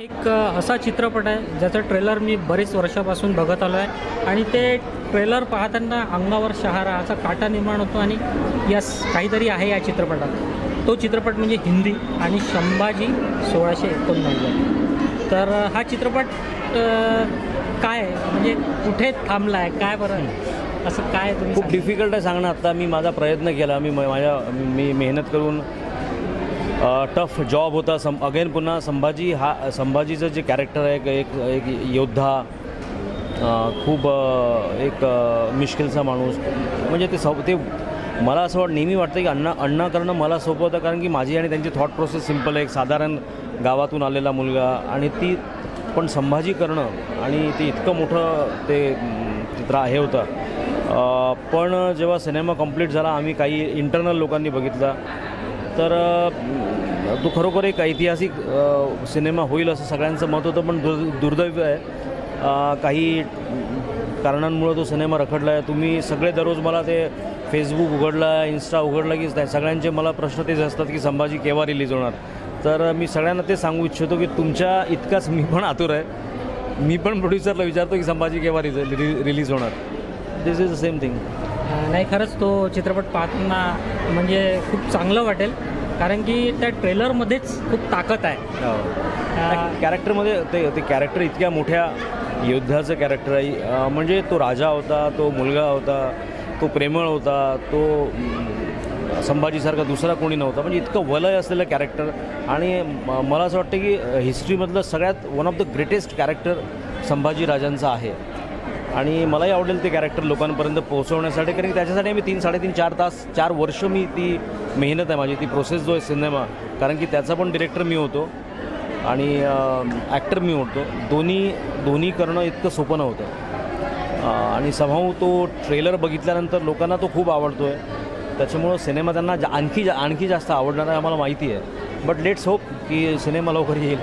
एक असा चित्रपट आहे ज्याचं ट्रेलर मी बरेच वर्षापासून बघत आलो आहे. आणि ते ट्रेलर पाहताना अंगावर शहारा असा काटा निर्माण होतो आणि यस काहीतरी आहे या चित्रपटात. तो चित्रपट म्हणजे हिंदी आणि संभाजी सोळाशे एकोणनव्वद. तर हा चित्रपट काय आहे? म्हणजे कुठे थांबला आहे? काय बरं? असं काय खूप. डिफिकल्ट आहे सांगणं. आता मी माझा प्रयत्न केला. मी म- माझ्या मी मेहनत करून टफ जॉब होता. सं अगेन पुन्हा संभाजी हा संभाजीचं जे कॅरेक्टर आहे एक एक एक योद्धा खूप एक मिश्किलचा माणूस. म्हणजे ते सौ ते मला असं वाट नेहमी वाटतं की अण्णा अण्णा करणं मला सोपं होतं कारण की माझी आणि त्यांची थॉट प्रोसेस सिंपल आहे. एक साधारण गावातून आलेला मुलगा आणि ती पण संभाजी करणं आणि ते इतकं मोठं ते चित्र हे होतं. पण जेव्हा सिनेमा कंप्लीट झाला आम्ही काही इंटरनल लोकांनी बघितला. तर तो खरोखर एक ऐतिहासिक सिनेमा होईल असं सगळ्यांचं मत होतं पण दुर् दुर्दैव आहे. काही कारणांमुळं तो सिनेमा रखडला आहे. तुम्ही सगळे दररोज मला ते फेसबुक उघडला इन्स्टा उघडला की सगळ्यांचे मला प्रश्न तेच असतात की संभाजी केव्हा रिलीज होणार? तर मी सगळ्यांना ते सांगू इच्छितो की तुमच्या इतकाच मी पण आतुर आहे. मी पण प्रोड्युसरला विचारतो की संभाजी केव्हा रिज रिलीज होणार? This is the same thing नाही खरंच तो चित्रपट पाहताना म्हणजे खूप चांगलं वाटेल. कारण की त्या ट्रेलरमध्येच खूप ताकद आहे. अ, कॅरेक्टरमध्ये ते ते कॅरेक्टर इतक्या मोठ्या योद्ध्याचं कॅरेक्टर आहे. म्हणजे तो राजा होता तो मुलगा होता तो प्रेमळ होता तो संभाजीसारखा दुसरा कोणी नव्हता. म्हणजे इतकं वलय असलेलं कॅरेक्टर. आणि म- मला असं वाटतं की हिस्ट्रीमधलं सगळ्यात one of the greatest character Sambhaji राजांचं आहे. आणि मलाही आवडेल ते कॅरेक्टर लोकांपर्यंत पोहोचवण्यासाठी कारण की त्याच्यासाठी मी तीन साडेतीन चार तास चार वर्ष मी ती मेहनत आहे माझी ती प्रोसेस जो आहे सिनेमा कारण की त्याचा पण डिरेक्टर मी होतो आणि ॲक्टर मी होतो. दोन्ही दोन्ही करणं इतकं सोपं नव्हतं. आणि सभाऊ तो ट्रेलर बघितल्यानंतर लोकांना तो खूप आवडतो आहे त्याच्यामुळं सिनेमा त्यांना जा आणखी जा आणखी जास्त आवडणार आहे आम्हाला माहिती आहे. बट लेट्स होप की सिनेमा लवकर येईल.